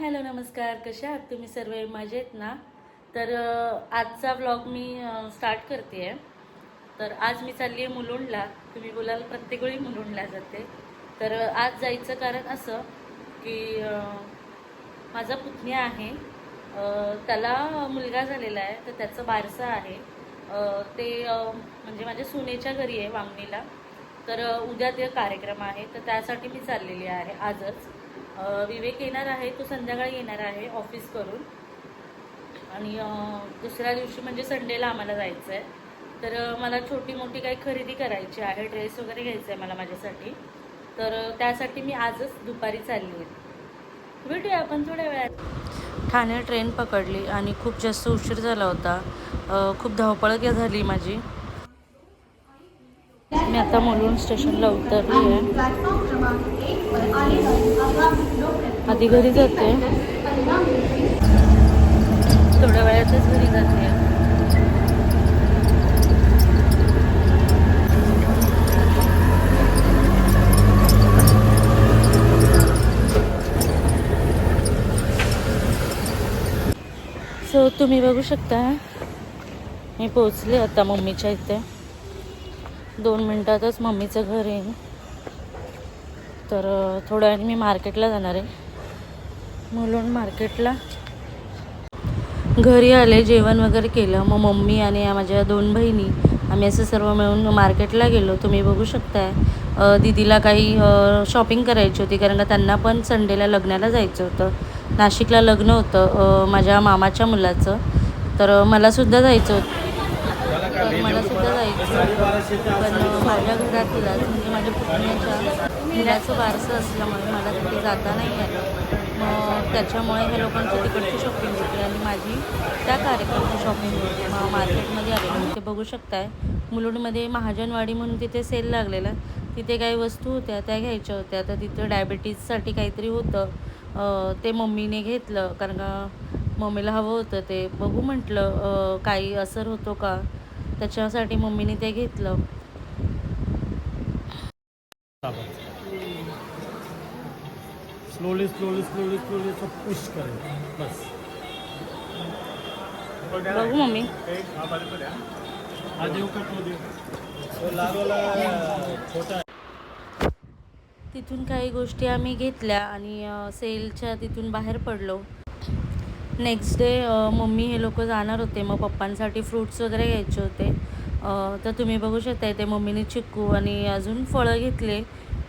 Hello नमस्कार. कशा आहात तुम्ही सर्व? मजेत ना? तर आजचा व्लॉग मी स्टार्ट करते आहे. तर आज मी चालली आहे मुलुंडला. तुम्ही बोलाल प्रत्येक वेळी मुलुंडला जाते. तर आज जायचं कारण असं की माझा पुतण्या आहे. त्याला मुलगा झालेला आहे. तर त्याचं बारसं आहे. ते म्हणजे माझ्या सुनेच्या घरी आहे वांगणीला. तर उद्या ते कार्यक्रम आहे. तर त्यासाठी मी चाललेली आहे आजच. विवेक येणार आहे तो संध्याकाळी येणार आहे ऑफिस करून. आणि दुसऱ्या दिवशी म्हणजे संडेला आम्हाला जायचं आहे तर मला छोटी मोठी काही खरेदी करायची आहे ड्रेस वगैरे घ्यायचा आहे मला माझ्यासाठी. तर त्यासाठी मी आजच दुपारी चालली आहे. भेटूया आपण थोड्या वेळात. ठाणे ट्रेन पकडली आणि खूप जास्त उशीर झाला होता. खूप धावपळ झाली माझी. मी आता मुलुंड स्टेशनला उतरली आहे आधी घरी जाते. थोड्या वेळातच घरी जाते. सो तुम्ही बघू शकता. मी पोचले आता मम्मीच्या इथे. दोन मिनटातच मम्मीचं घर आहे. तर थोड्या वेळाने मी मार्केटला जाणार आहे. मुलून मार्केटला घरी आले जेवण वगैरे केलं. मग मम्मी आणि या माझ्या दोन बहिणी आम्ही असं सर्व मिळून मार्केटला गेलो. तुम्ही बघू शकताय. दिदीला दीदीला काही शॉपिंग करायची होती कारण का त्यांना पण संडेला लग्नाला जायचं होतं. नाशिकला लग्न होतं माझ्या मामाच्या मुलाचं. तर मलासुद्धा जायचं होतं. मला सुद्धा जायचं पण माझ्या घरातीलच म्हणजे माझ्या पुतण्याच्या मुलाचं वारसं असल्यामुळे मला तिथे जाता नाही आलं. मग त्याच्यामुळे ह्या लोकांची तिकडची शॉपिंग होती आणि माझी त्या कार्यक्रमाची शॉपिंग होती. मग मार्केटमध्ये आले तिथे ते बघू शकताय मुलुंडमध्ये महाजनवाडी म्हणून तिथे सेल लागलेला. तिथे काही वस्तू होत्या त्या घ्यायच्या होत्या. तर तिथं डायबिटीजसाठी काहीतरी होतं. ते मम्मीने घेतलं. कारण का मम्मीला हवं होतं ते. बघू म्हटलं काही असर होतो का? त्याच्यासाठी मम्मीने ते घेतलं. स्लोली स्लोली स्लोली स्लोली सब पुश करें बस. बघू मम्मी. तिथून काही गोष्टी आम्ही घेतल्या आणि सेलच्या तिथून बाहेर पडलो. नेक्स्ट डे मम्मी हे लोक जाणार होते. मग पप्पांसाठी फ्रूट्स वगैरे घ्यायचे होते. तर तुम्ही बघू शकता ते मम्मीने चिक्कू आणि अजून फळं घेतले.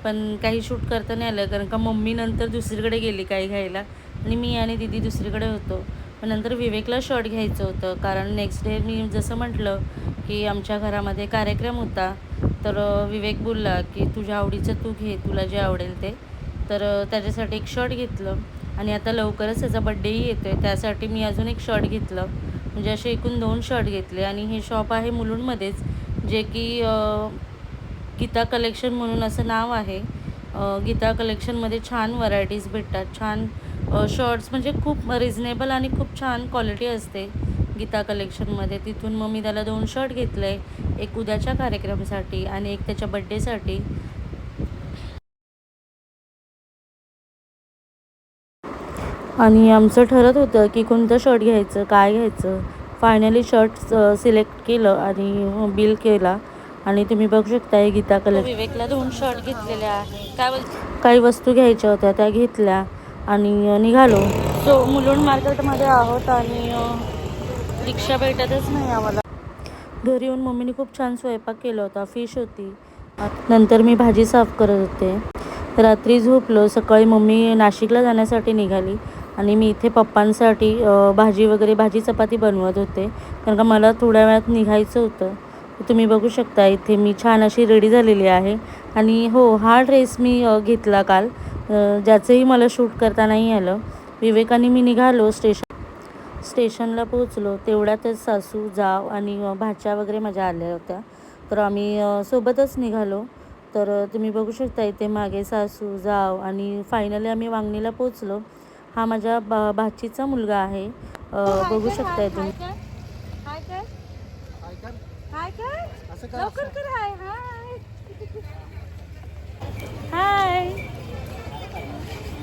पण काही शूट करता नाही आलं कारण का मम्मी नंतर दुसरीकडे गेली काही घ्यायला. आणि मी आणि दिदी दुसरीकडे होतो. पण नंतर विवेकला शर्ट घ्यायचं होतं. कारण नेक्स्ट डे मी जसं म्हटलं की आमच्या घरामध्ये कार्यक्रम होता. तर विवेक बोलला की तुझ्या आवडीचं तू घे तुला जे आवडेल ते. तर त्याच्यासाठी एक शर्ट घेतलं. आणि आता लवकरच त्याचा बड्डेही येतो आहे त्यासाठी मी अजून एक शर्ट घेतलं. म्हणजे असे एकूण दोन शर्ट घेतले. आणि हे शॉप आहे मुलुंडमध्येच जे की गीता कलेक्शन म्हणून असं नाव आहे. गीता कलेक्शनमध्ये छान व्हरायटीज भेटतात. छान शर्ट्स म्हणजे खूप रिझनेबल आणि खूप छान क्वालिटी असते गीता कलेक्शनमध्ये तिथून मग मी त्याला दोन शर्ट घेतले. एक उद्याच्या कार्यक्रमासाठी आणि एक त्याच्या बड्डेसाठी आणि आमचं ठरत होतं की कोणतं शर्ट घ्यायचं काय घ्यायचं. फायनली शर्ट सिलेक्ट केलं आणि बिल केला. आणि तुम्ही बघू शकता हे गीता कलर विवेकला दोन शर्ट घेतलेले आहे काय काही वस्तू घ्यायच्या होत्या त्या घेतल्या आणि निघालो. सो मुलुंड मार्केटमध्ये आहोत आणि रिक्षा भेटतच नाही आम्हाला. घरी येऊन मम्मीने खूप छान स्वयंपाक केला होता फिश होती. नंतर मी भाजी साफ करत होते. रात्री झोपलो सकाळी मम्मी नाशिकला जाण्यासाठी निघाली. आणि मी इथे पप्पांसाठी भाजी वगैरे भाजी चपाती बनवत होते. कारण का मला थोड्या वेळात निघायचं होतं. तुम्ही बघू शकता इथे मी छान अशी रेडी झालेली आहे. आणि हो हा ड्रेस मी घेतला काल. ज्याचंही मला शूट करता नाही आलं. विवेकाने मी निघालो स्टेशन स्टेशनला पोहोचलो. तेवढ्यातच सासू जाव आणि भाच्या वगैरे माझ्या आल्या होत्या. तर आम्ही सोबतच निघालो. तर तुम्ही बघू शकता इथे मागे सासू जाव आणि फायनली आम्ही वांगणीला पोचलो हा माझ्या बा भाचीचा मुलगा आहे. बघू शकताय तुम्ही. हाय कर. हाय कर. लवकर कर हाय हाय. हाय.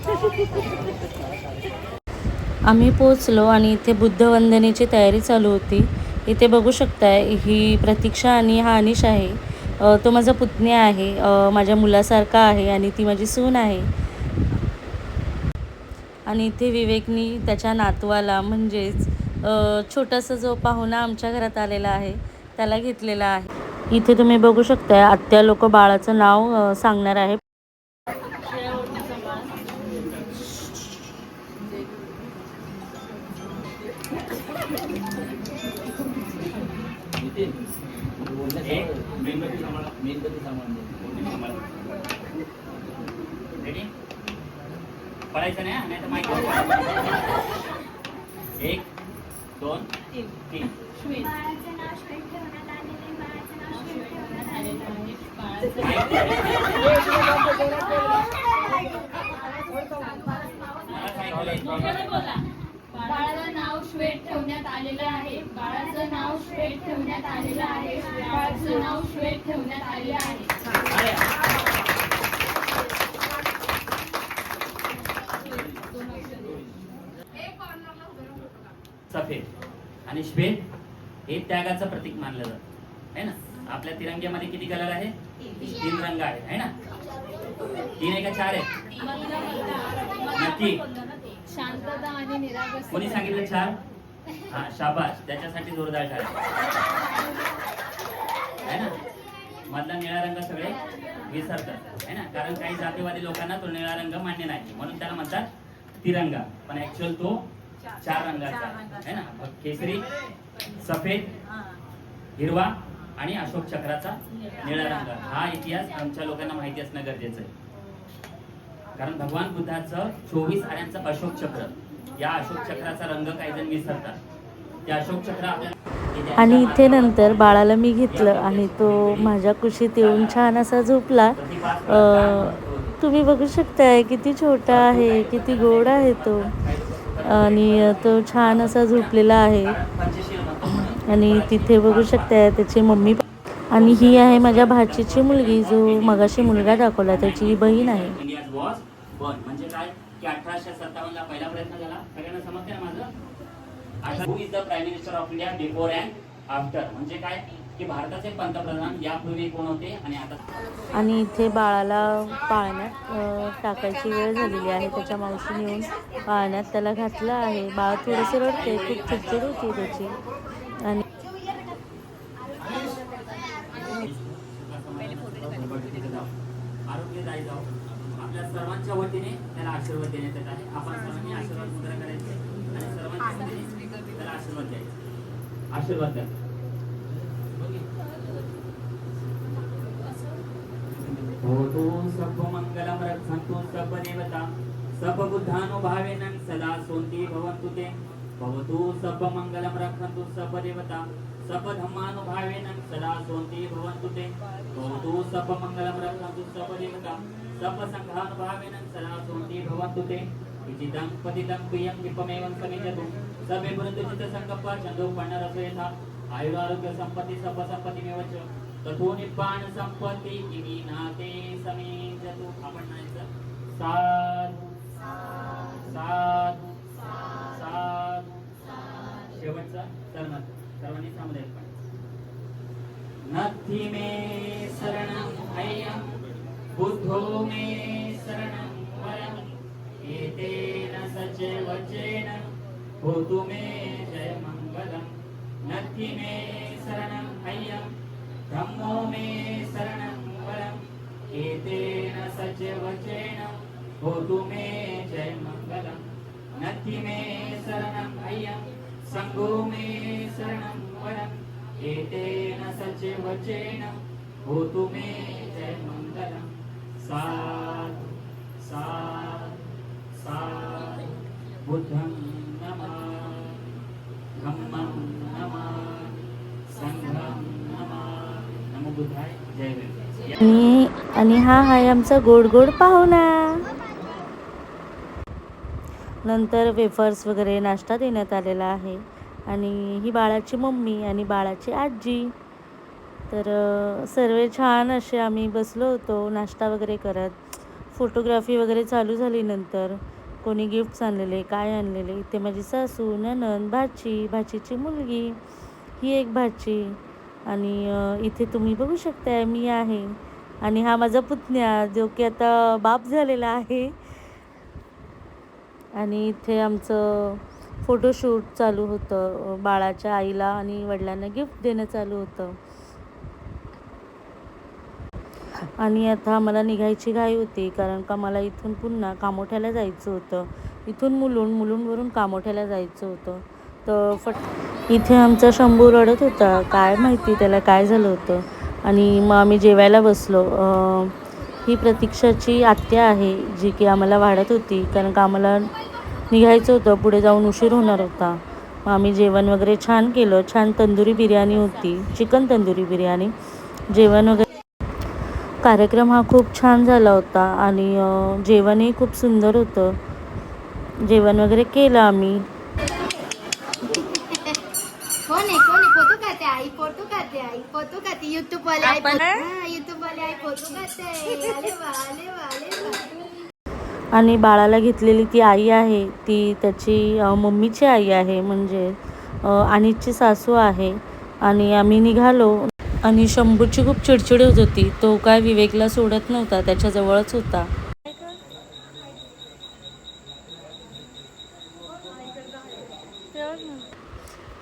आम्ही पोचलो आणि इथे बुद्धवंदनेची तयारी चालू होती. इथे बघू शकताय ही प्रतीक्षा आणि हा अनिश आहे. तो माझा पुतण्या आहे. माझ्या मुलासारखा आहे आणि ती माझी सून आहे. आणि इथे विवेकनी त्याच्या नातवाला म्हणजेच छोटासा जो पाहुणा आमच्या घरात आलेला आहे त्याला घेतलेला आहे. इथे तुम्ही बघू शकताय आत्या लोक बाळाचं नाव सांगणार आहे. मेणबत्ती सांभाळा मेणबत्ती सांभाळा रेडी पळायचं नाही? नाही तर माहिती एक दोन तीन. बाळाचं नाव श्वेत. ठेवण्यात आलेले बाळाचं नाव श्वेत ठेवण्यात आलेलं आहे. बाळाचं नाव श्वेत ठेवण्यात आलेलं आहे. बाळाचं नाव श्वेत ठेवण्यात आलेलं आहे बाळाचं नाव श्वेत ठेवण्यात आलेलं आहे अरे. सफेद. आणि श्वेत हे त्यागाचं प्रतीक मानलं जातं. है ना? आपल्या तिरंग्यामध्ये किती कलर आहे? तीन रंग आहे है ना? तीन आहे का चार आहे नक्की. शांतता आणि निरागस. कोणी सांगितलं चार? हा शाबाश त्याच्यासाठी जोरदार टाळ्या है ना? मधला निळा रंग सगळे विसरतात है ना? कारण काही जातीवादी लोकांना तो निळा रंग मान्य नाही. म्हणून त्याला म्हणतात तिरंगा. पण ऍक्च्युअल तो चार रंगाचा आहे ना? केसरी सफेद हिरवा आणि अशोक चक्राचा निळा. रंग. हा इतिहास आमच्या लोकांना माहिती असणं गरजेचं आहे. कारण भगवान बुद्धाचं चोवीस आऱ्यांचं अशोक चक्र या अशोक चक्राचा रंग काही जण विसरतात. ते अशोक चक्र आपल्याला आणि इथे नंतर बाळाला मी घेतलं आणि तो माझ्या कुशीत येऊन छान असा झोपला. तुम्ही बघू शकताय किती छोटा आहे किती गोड आहे तो. आणि तो छान असा झोपलेला आहे. आणि तिथे बघू शकताय त्याची मम्मी आणि ही आहे माझ्या भाचीची मुलगी जो मगाशी मुलगा दाखवला त्याची ही बहीण आहे. म्हणजे काय? की अठराशे सत्तावन्न पहिला प्रयत्न झाला? सगळ्यांना समजते ना माझं? Is the prime minister of India before and after म्हणजे काय? की भारताचे पंतप्रधान यापूर्वी कोण होते आणि आता आणि इथे बाळाला पाळण्यात टाकायची वेळ झालेली आहे. त्याच्या मावशीने येऊन पाळण्यात त्याला घातलं आहे. बाळ थोडंसं रडते खूप चिडचिड होती त्याची. आणि आपल्या सर्वांच्या वतीने त्याला आशीर्वाद देण्यात येत आहे. आपण सर्वांनी आशीर्वाद मुद्रा करायचे आणि सर्वांच्या वतीने त्याला आशीर्वाद द्यायचे. आशीर्वाद द्या. सर्वमङ्गलं रक्षन्तु सर्वदेवता सर्वबुद्धानुभावेन सदा सोन्ति भवन्तु ते। भवतु सर्वमङ्गलं रक्षन्तु सर्वदेवता सर्वधर्मानुभावेन सदा सोन्ति भवन्तु ते। भवतु सर्वमङ्गलं रक्षन्तु सर्वदेवता सर्वसङ्घानुभावेन सदा सोन्ति भवन्तु ते। विजितं पतितं प्रियं दीपमेवं समिजतु सर्वे पुरन्दुचितसङ्कल्प छन्दोपण्णरसो यथा। आयुरारोग्य संपत्ति सर्वसम्पत्तिमेव च। ततो निब्बाण संपत्ती किमी नाते समेजतु आपण म्हणायचं? साधू. साधू. साधू. शेवटचा सर्वात सर्वांनी सामुदायिक पण. नथी मे शरणं अय्यं बुद्धो मे शरणं वरम एतेन सचेवचेन होतु मे जय मंगलम नथी मे शरणं अय्यं ब्रह्मो मे शरणं वरम् एतेन सचेवचेन होतु मे जय मङ्गलम्। मे शरणम् अय्यं सङ्गो मे शरणं वरम् एतेन सचेवचेन होतु मे जयमङ्गलम् साधु साधु साधु बुद्धं नमः ब्रह्मं नमः सङ्घम् नमः नमो बुद्धाय जय वेद आणि आणि हा आहे आमचा गोड गोड पाहुणा. नंतर वेफर्स वगैरे नाश्ता देण्यात आलेला आहे. आणि ही बाळाची मम्मी आणि बाळाची आजी. तर सर्व छान असे आम्ही बसलो होतो नाश्ता वगैरे करत. फोटोग्राफी वगैरे चालू झाली नंतर. कोणी गिफ्ट्स आणलेले काय आणलेले? इथे माझी सासू ननंद भाची भाचीची मुलगी. ही एक भाची. आणि इथे तुम्ही बघू शकताय मी आहे. आणि हा माझा पुतण्या जो की आता बाप झालेला आहे. आणि इथे आमचं फोटोशूट चालू होतं. बाळाच्या आईला आणि वडिलांना गिफ्ट देणं चालू होतं. आणि आता मला निघायची घाई होती कारण का मला इथून पुन्हा कामोठ्याला जायचं होतं. इथून मुलुंड मुलुंडवरून कामोठ्याला जायचं होतं. तर फट इथे आमचा शंभू रडत होता. काय माहिती त्याला काय झालं होतं. आणि मग आम्ही जेवायला बसलो. ही प्रतीक्षाची आत्या आहे जी की आम्हाला वाढत होती. कारण का आम्हाला निघायचं होतं. पुढे जाऊन उशीर होणार होता. मग आम्ही जेवण वगैरे छान केलं. छान तंदुरी बिर्याणी होती. चिकन तंदुरी बिर्याणी. जेवण वगैरे कार्यक्रम हा खूप छान झाला होता. आणि जेवणही खूप सुंदर होतं. जेवण वगैरे केलं आम्ही कोण आहे कोण आहे फोटो काढते आई फोटो काढते आई काढते युट्यूब वाले आई युट्यूब वाले वा वा वा. आणि बाळाला घेतलेली ती आई आहे ती त्याची अ, मम्मीची आई आहे म्हणजे अ, अनितची सासू आहे. आणि आम्ही निघालो. आणि शंभूची खूप चिडचिड होत होती. तो काय विवेकला सोडत नव्हता त्याच्याजवळच होता.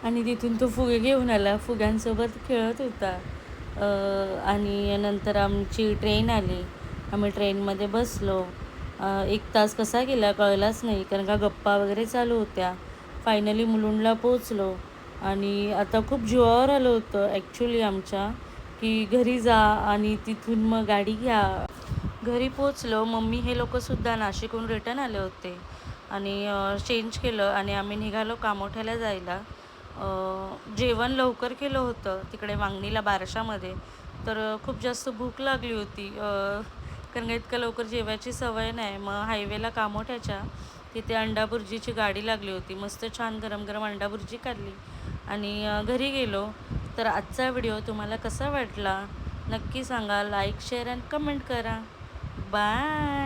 आणि तिथून तो फुगे घेऊन आला. फुग्यांसोबत खेळत होता. आणि नंतर आमची ट्रेन आली. आम्ही ट्रेनमध्ये बसलो. एक तास कसा गेला कळलाच नाही कारण का गप्पा वगैरे चालू होत्या. फायनली मुलुंडला पोचलो आणि आता खूप जीवावर आलं होतं ॲक्च्युली आमच्या की घरी जा आणि तिथून मग गाडी घ्या. घरी पोचलो मम्मी हे लोकंसुद्धा नाशिकहून रिटर्न आले होते. आणि चेंज केलं आणि आम्ही निघालो कामोठ्याला जायला. जेवण लवकर केलं होतं तिकडे वांगणीला बारशामध्ये. तर खूप जास्त भूक लागली होती. कारण का इतकं लवकर जेवायची सवय नाही. मग हायवेला कामोठ्याच्या तिथे अंडा बुर्जीची गाडी लागली होती. मस्त छान गरम गरम अंडा बुर्जी काढली आणि घरी गेलो. तर आजचा व्हिडिओ तुम्हाला कसा वाटला नक्की सांगा. लाईक शेअर अँड कमेंट करा. बाय!